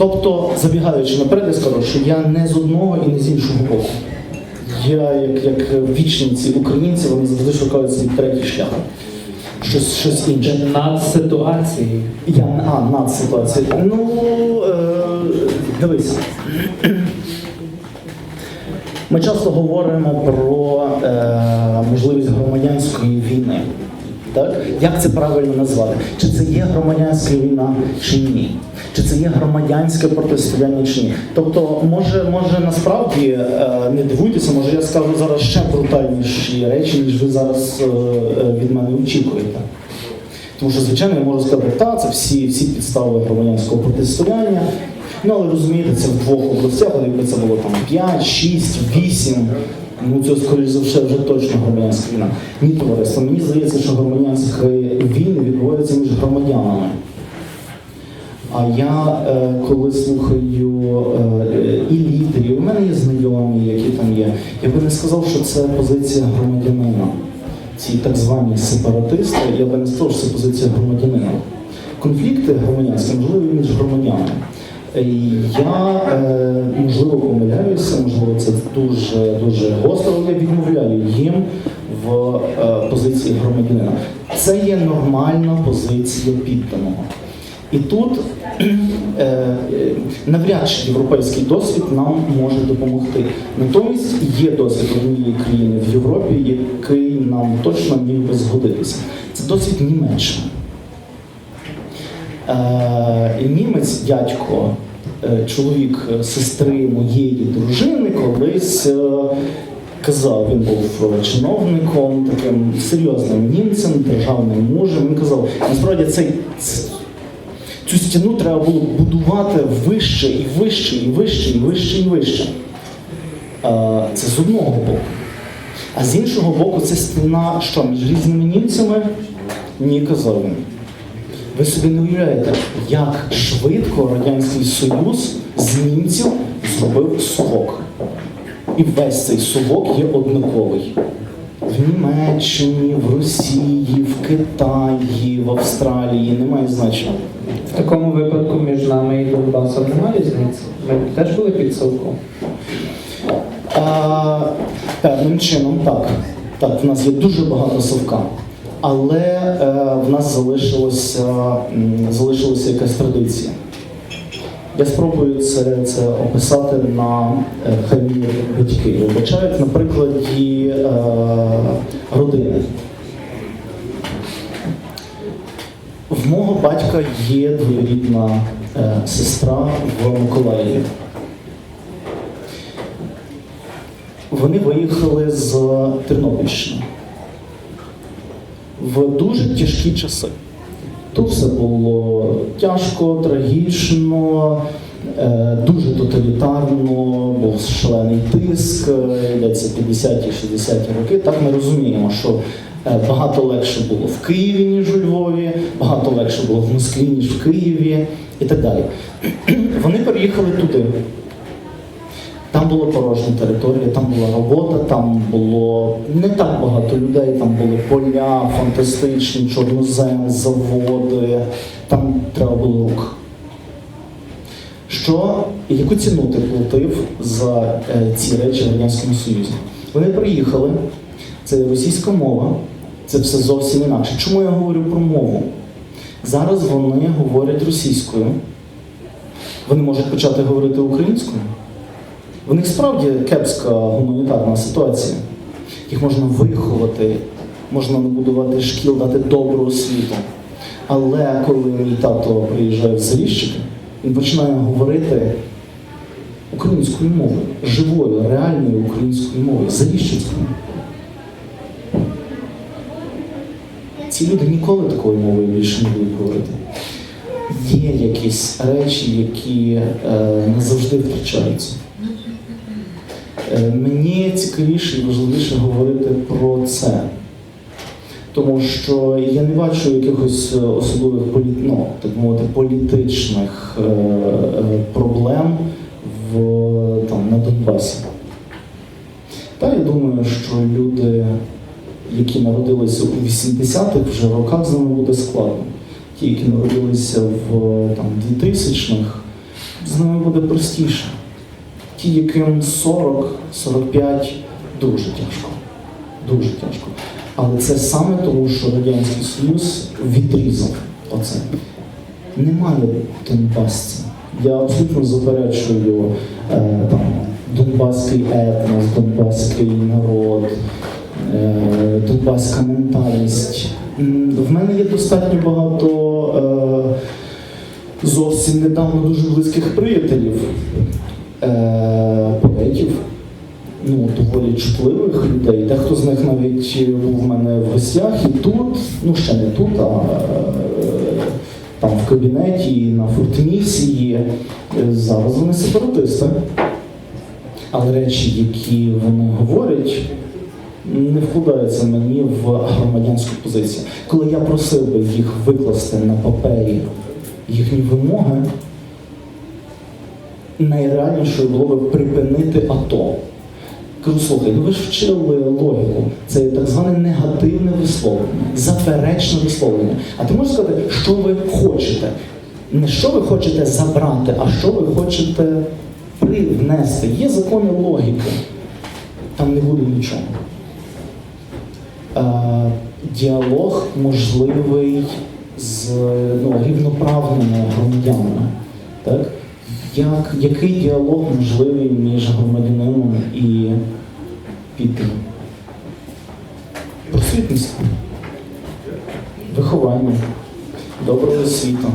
Тобто, забігаючи наперед, я скажу, що я не з одного і не з іншого боку. Я, як, як вічниці українці, вони завжди шукають свій третій шлях. Щось, щось інше. Над ситуацією? Я а, над ситуацією. Ну е, дивись. Ми часто говоримо про е, можливість громадянської війни. Так? Як це правильно назвати? Чи це є громадянська війна чи ні? Чи це є громадянське протистояння чи ні? Тобто, може, може насправді е, не дивуйтеся, може я скажу зараз ще брутальніші речі, ніж ви зараз е, е, від мене очікуєте. Тому що, звичайно, я можу сказати, так, це всі, всі підстави громадянського протистояння. Ну, але розумієте, це в двох областях, але якби це було там 5, 6, 8, ну це, скоріш за все, вже точно громадянська війна. Ні, товариство, мені здається, що громадянські війни відбуваються між громадянами. А я е, коли слухаю е, і лідерів, у мене є знайомі, які там є, я би не сказав, що це позиція громадянина. Ці так звані сепаратисти, я би не сказав, що це позиція громадянина. Конфлікти громадянські можливі між громадянами. Е, Я можливо помиляюся, можливо, це дуже дуже гостро, але я відмовляю їм в позиції громадянина. Це є нормальна позиція підданого. І тут е, навряд чи європейський досвід нам може допомогти. Натомість є досвід однієї країни в Європі, який нам точно міг би згодитися. Це досвід Німеччини. Е, німець, дядько, е, чоловік сестри моєї дружини, колись казав, він був чиновником, таким серйозним німцем, державним мужем. Він казав, насправді цей. Цю стіну треба було будувати вище і вище, і вище, і вище, і вище. Це з одного боку. А з іншого боку, це стіна що, між різними німцями? Ні, казав він. Ви собі не уявляєте, як швидко Радянський Союз з німців зробив совок. І весь цей совок є однаковий. В Німеччині, в Росії, в Китаї, в Австралії немає значення. В такому випадку між нами і Донбасом немає різниці. Ми теж були під совком. А, певним чином, так. Так, в нас є дуже багато совка. Але е, в нас залишилося, залишилася якась традиція. Я спробую це, це описати на е, хай батьки вибачають на прикладі е, родини. В мого батька є двоюрідна е, сестра в Миколаєві. Вони виїхали з Тернопільщини в дуже тяжкі часи. Тут все було тяжко, трагічно, дуже тоталітарно, був шалений тиск, е, йдеться 50-ті, 60-ті роки. Так ми розуміємо, що е, багато легше було в Києві, ніж у Львові, багато легше було в Москві, ніж в Києві і так далі. Вони переїхали туди. Там була порожня територія, там була робота, там було не так багато людей, там були поля фантастичні, чорнозем, заводи, там треба було рук. Що, яку ціну ти платив за е, ці речі в Радянському Союзі? Вони приїхали, це російська мова, це все зовсім інакше. Чому я говорю про мову? Зараз вони говорять російською. Вони можуть почати говорити українською. В них справді кепська гуманітарна ситуація. Їх можна виховати, можна набудувати шкіл, дати добру освіту. Але коли мій тато приїжджає в Заліщики, він починає говорити українською мовою, живою, реальною українською мовою, заліщицькою. Ці люди ніколи такою мовою більше не будуть говорити. Є якісь речі, які е, не завжди втрачаються. Е, Мені цікавіше і важливіше говорити про це. Тому що я не бачу якихось е, особливих полі... ну, так мовити, політичних е, е, проблем в, там, на Донбасі. Та я думаю, що люди, які народилися у 80-х вже роках, з ними буде складно. Ті, які народилися в там, 2000-х, з ними буде простіше. Ті, яким 40, 45, дуже тяжко. Дуже тяжко. Але це саме тому, що Радянський Союз відрізав оце. Немає Донбасця. Я абсолютно заперечую е, там, донбаський етнос, донбаський народ, е, донбаська ментальність. В мене є достатньо багато е, зовсім недавно дуже близьких приятелів, е, поетів, ну, доволі чутливих людей. Дехто з них навіть був в мене в гостях і тут, ну ще не тут, а е, там в кабінеті, на фортмісії. Е, Зараз вони сепаратисти. Але речі, які вони говорять, не вкладаються мені в громадянську позицію. Коли я просив би їх викласти на папері їхні вимоги, найреальнішою було би припинити АТО. Кажу, слухай, ну ви ж вчили логіку. Це так зване негативне висловлення, заперечне висловлення. А ти можеш сказати, що ви хочете? Не що ви хочете забрати, а що ви хочете привнести. Є закони логіки, там не буде нічого. Е, діалог можливий з ну, рівноправними громадянами. Так? Як, який діалог можливий між громадянином і підлим? Просвітництво, виховання, доброго освіта.